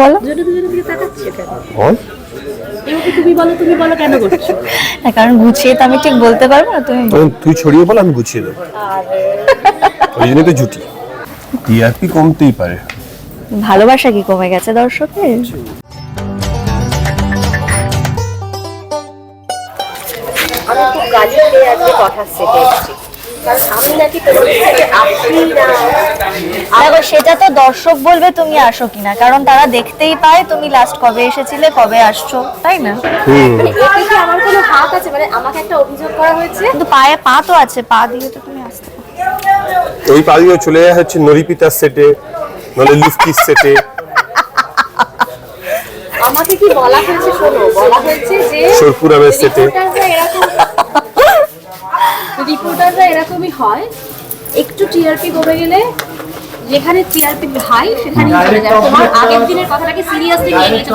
বলো। দুজনে দুজনের দিকে তাকাচ্ছে কেন? বল। এভাবে তুমি বলো তুমি বলো কেন করছ? না, কারণ গুছিয়ে তো আমি ঠিক বলতে পারব না তুমি বলো। তুই ছড়িয়ে বল আমি গুছিয়ে দেবো। ওই জন্যই তো জুটি। টিআরপি কমতেই পারে। ভালোবাসা কি কমে গেছে দর্শকের আমি খুব গালি আজকে কথা সেটে দেখো সেটা তো দর্শক বলবে তুমি আসো কিনা কারণ তারা দেখতেই পায় তুমি লাস্ট কবে এসেছিলে কবে আসছো তাই না? মানে এতে কি আমার কোনো হাত আছে? মানে আমাকে একটা অভিযোগ করা হয়েছে? কিন্তু পায়ে পা তো আছে পা দিয়ে তো তুমি আসতে। ওই পালিয়ে চলে যাওয়া হচ্ছে নরিপিতার সেটে লিফটির সেটে আমাকে কি বলা হয়েছে? শোনো বলা হয়েছে যে সরপুরামের সেটে এরকম রিপোর্টাররা এরকমই হয়। একটু টিআরপি কমে গেলে যেখানে টিআরপি হাই সেখানেই চলে যায়। তোমার আগের দিনের কথাটাকে সিরিয়াসলি নিয়ে নিয়েছো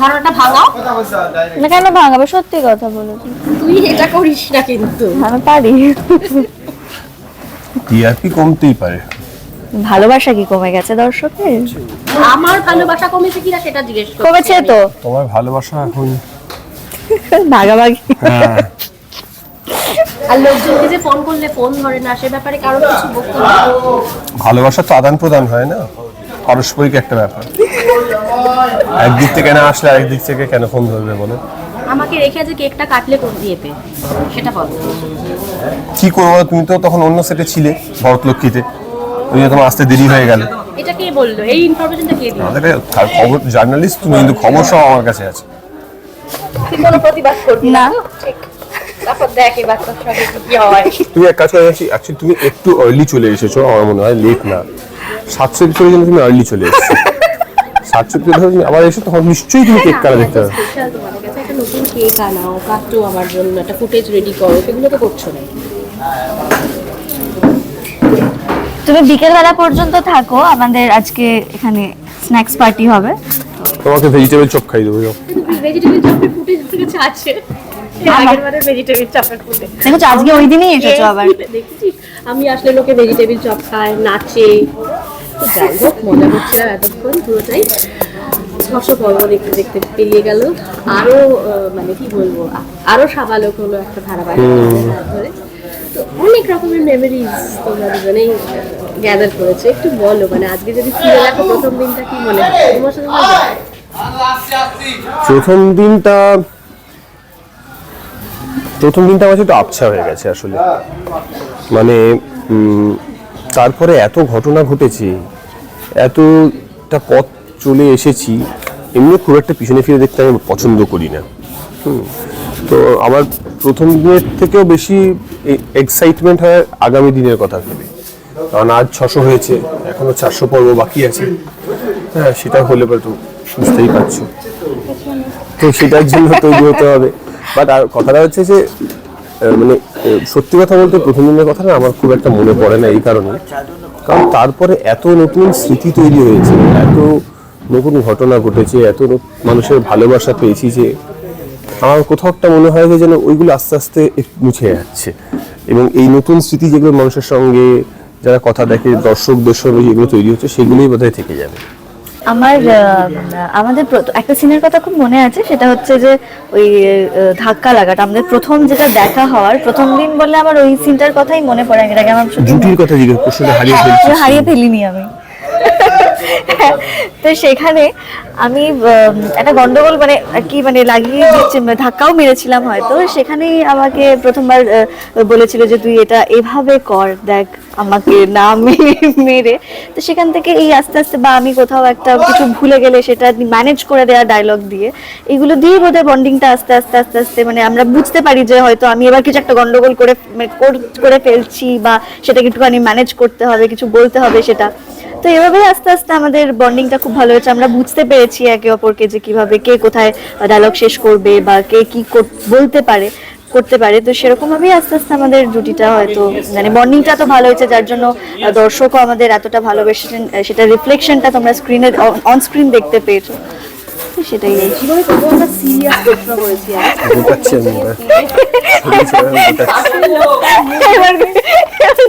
ধারণাটা ভাঙাও। না কেন ভাঙাবে? সত্যি কথা বলেছি তুই এটা করিস না কিন্তু। আমি পারি। টিআরপি কমতেই পারে। ভালোবাসা কি কমে গেছে দর্শকের? আমার ভালোবাসা কমেছে কিনা সেটা জিজ্ঞেস করছি কমেছে তো। তোমার ভালোবাসা এখন ভাগাভাগি। হ্যাঁ। আর লোকজনকে যে ফোন করলে ফোন ধরে না সে ব্যাপারে কারও কিছু বক্তব্য ভালোবাসা তো আদান প্রদান হয় না? পারস্পরিক একটা ব্যাপার। একদিক থেকে না আসলে আরেক দিক থেকে কেন ফোন ধরবে বলো আমাকে রেখে যে কেকটা কাটলে কোন দিয়ে পে? সেটা বল। কি করব তুমি তো তখন অন্য সেটে ছিলে ভরতলক্ষ্মীতে। ওই জন্য তোমার আসতে দেরি হয়ে গেল। এটা কে বলল? এই ইনফরমেশনটা কে দিল? আমাদের খবর জার্নালিস্ট তুমি কিন্তু খবর সব আমার কাছে আছে। তুই কোনো প্রতিবাদ করবি না। ঠিক। তারপর দেখ এই সঙ্গে কি হয়। তুমি এক কাজ করে অ্যাকচুয়ালি তুমি একটু আর্লি চলে এসেছ আমার মনে হয় লেট না। সাতশো এপিসোডের জন্য তুমি আর্লি চলে এসেছ। সাতশো এপিসোড তুমি আবার এসে তখন নিশ্চয়ই তুমি কেক কাটা দেখতে পাবে। নতুন কেক আনাও কাটো আমার জন্য একটা ফুটেজ রেডি করো সেগুলো তো করছ না। তুমি বিকেলবেলা পর্যন্ত থাকো আমাদের আজকে এখানে স্ন্যাক্স পার্টি হবে। তোমাকে ভেজিটেবল চপ খাই দেবো ভেজিটেবল চপের ফুটেজ আছে। দেখো আজকে ওই দিনই এসেছ আবার। দেখেছিস? আমি আসলে লোকে ভেজিটেবল চপ খায় নাচে। যাই হোক মজা করছিলাম এতক্ষণ পুরোটাই। ছশো পর্ব দেখতে দেখতে পেরিয়ে গেল। আরও মানে কি বলব আরও সাবালক হলো একটা ধারাবাহিক ধরে তো অনেক রকমের মেমোরিজ তোমরা দুজনেই গ্যাদার করেছ। একটু বলো মানে আজকে যদি ফিরে দেখো প্রথম দিনটা কি মনে হয়? তোমার সাথে হয়? প্রথম দিনটা প্রথম দিনটা আমার একটু আবছা হয়ে গেছে আসলে। মানে তারপরে এত ঘটনা ঘটেছে, এতটা পথ চলে এসেছি এমনি খুব একটা পিছনে ফিরে দেখতে আমি পছন্দ করি না। তো আমার প্রথম দিনের থেকেও বেশি এক্সাইটমেন্ট হয় আগামী দিনের কথা ভেবে। কারণ আজ ছশো হয়েছে, এখনও চারশো পর্ব বাকি আছে। হ্যাঁ সেটা হলে পরে তো বুঝতেই পারছ। তো সেটার জন্য তৈরি হতে হবে। বাট আর কথাটা হচ্ছে যে মানে সত্যি কথা বলতে প্রথম দিনের কথা না আমার খুব একটা মনে পড়ে না এই কারণে। কারণ তারপরে এত নতুন স্মৃতি তৈরি হয়েছে, এত নতুন ঘটনা ঘটেছে, এত মানুষের ভালোবাসা পেয়েছি যে, আমার কোথাও একটা মনে হয় যে যেন ওইগুলো আস্তে আস্তে মুছে যাচ্ছে। এবং এই নতুন স্মৃতি যেগুলো মানুষের সঙ্গে, যারা কথা দেখে দর্শকদের সঙ্গে যেগুলো তৈরি হচ্ছে, সেগুলোই বোধহয় থেকে যাবে। আমার আমাদের একটা সিনের কথা খুব মনে আছে সেটা হচ্ছে যে ওই ধাক্কা লাগাটা। আমাদের প্রথম যেটা দেখা হওয়ার প্রথম দিন বললে আমার ওই সিনটার কথাই মনে পড়ে। এর আগে আমার জুটির কথা জিজ্ঞেস প্রশ্নটা হারিয়ে হ্যাঁ, ফেলছি হারিয়ে ফেলিনি আমি। তো সেখানে আমি একটা গন্ডগোল মানে কি মানে লাগিয়ে দিচ্ছে মানে ধাক্কাও মেরেছিলাম হয়তো। সেখানেই আমাকে প্রথমবার বলেছিল যে তুই এটা এভাবে কর দেখ। আমাকে না মেরে। তো সেখান থেকে এই আস্তে আস্তে বা আমি কোথাও একটা কিছু ভুলে গেলে সেটা ম্যানেজ করে দেওয়া ডায়লগ দিয়ে, এগুলো দিয়ে বোধহয় বন্ডিংটা আস্তে আস্তে আস্তে আস্তে মানে আমরা বুঝতে পারি যে হয়তো আমি এবার কিছু একটা গন্ডগোল করে মানে করে ফেলছি বা সেটাকে একটুখানি ম্যানেজ করতে হবে, কিছু বলতে হবে সেটা। তো এভাবেই আস্তে আস্তে আমাদের বন্ডিংটা খুব ভালো হয়েছে। আমরা বুঝতে পেরেছি একে অপরকে যে কীভাবে কে কোথায় ডায়লগ শেষ করবে বা কে কি বলতে পারে। করতে পারে। তো সেরকম ভাবেই আস্তে আস্তে আমাদের জুটিটা হয়তো মানে বন্ডিংটা তো ভালো হয়েছে যার জন্য দর্শকও আমাদের এতটা ভালোবেসেছেন সেটা রিফ্লেকশনটা তোমরা স্ক্রিনে অন স্ক্রিন দেখতে পেয়েছ। সেটাই। গোটাচ্ছে জীবনে সিরিয়াস প্রশ্ন করেছি গোটাচ্ছি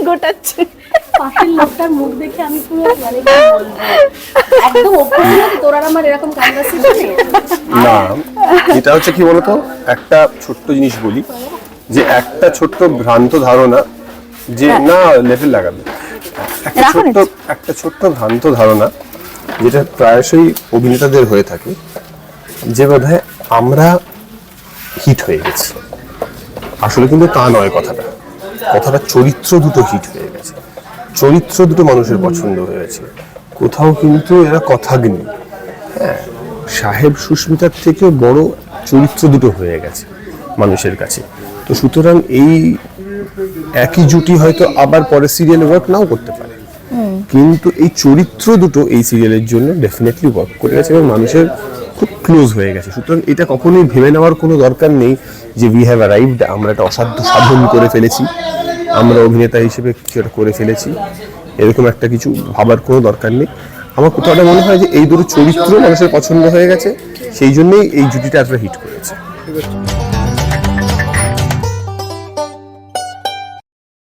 গোটাচ্ছি। পাশের লোকটার মুখ দেখে আমি পুরো মানে কি বলব, একদম অভ্যস্ত না তোর আর আমার এরকম কনভারসেশনে না এটা হচ্ছে কি বলতো? একটা ছোট্ট জিনিস বলি যে একটা ছোট্ট ভ্রান্ত ধারণা যে না লেভেল লাগাবে। একটা ছোট্ট একটা ছোট্ট ভ্রান্ত ধারণা যেটা প্রায়শই অভিনেতাদের হয়ে থাকে যে বোধহয় আমরা হিট হয়ে গেছি। আসলে কিন্তু তা নয় কথাটা। কথাটা চরিত্র দুটো হিট হয়ে গেছে। চরিত্র দুটো মানুষের পছন্দ হয়েছে কোথাও কিন্তু এরা কথাগ্নি হ্যাঁ সাহেব সুস্মিতার থেকে বড় চরিত্র দুটো হয়ে গেছে মানুষের কাছে। তো সুতরাং এই একই জুটি হয়তো আবার পরে সিরিয়ালে ওয়ার্ক নাও করতে পারে। কিন্তু এই চরিত্র দুটো এই সিরিয়ালের জন্য ডেফিনেটলি ওয়ার্ক করে গেছে এবং মানুষের খুব ক্লোজ হয়ে গেছে। সুতরাং এটা কখনোই ভেবে নেওয়ার কোনো দরকার নেই যে উই হ্যাভ অ্যারাইভড আমরা একটা অসাধ্য সাধন করে ফেলেছি। আমরা অভিনেতা হিসেবে কিছু একটা করে ফেলেছি। এরকম একটা কিছু ভাবার কোনো দরকার নেই। আমার কোথাও মনে হয় যে এই দুটো চরিত্র মানুষের পছন্দ হয়ে গেছে, সেই জন্যই এই জুটিটা এতটা হিট করেছে।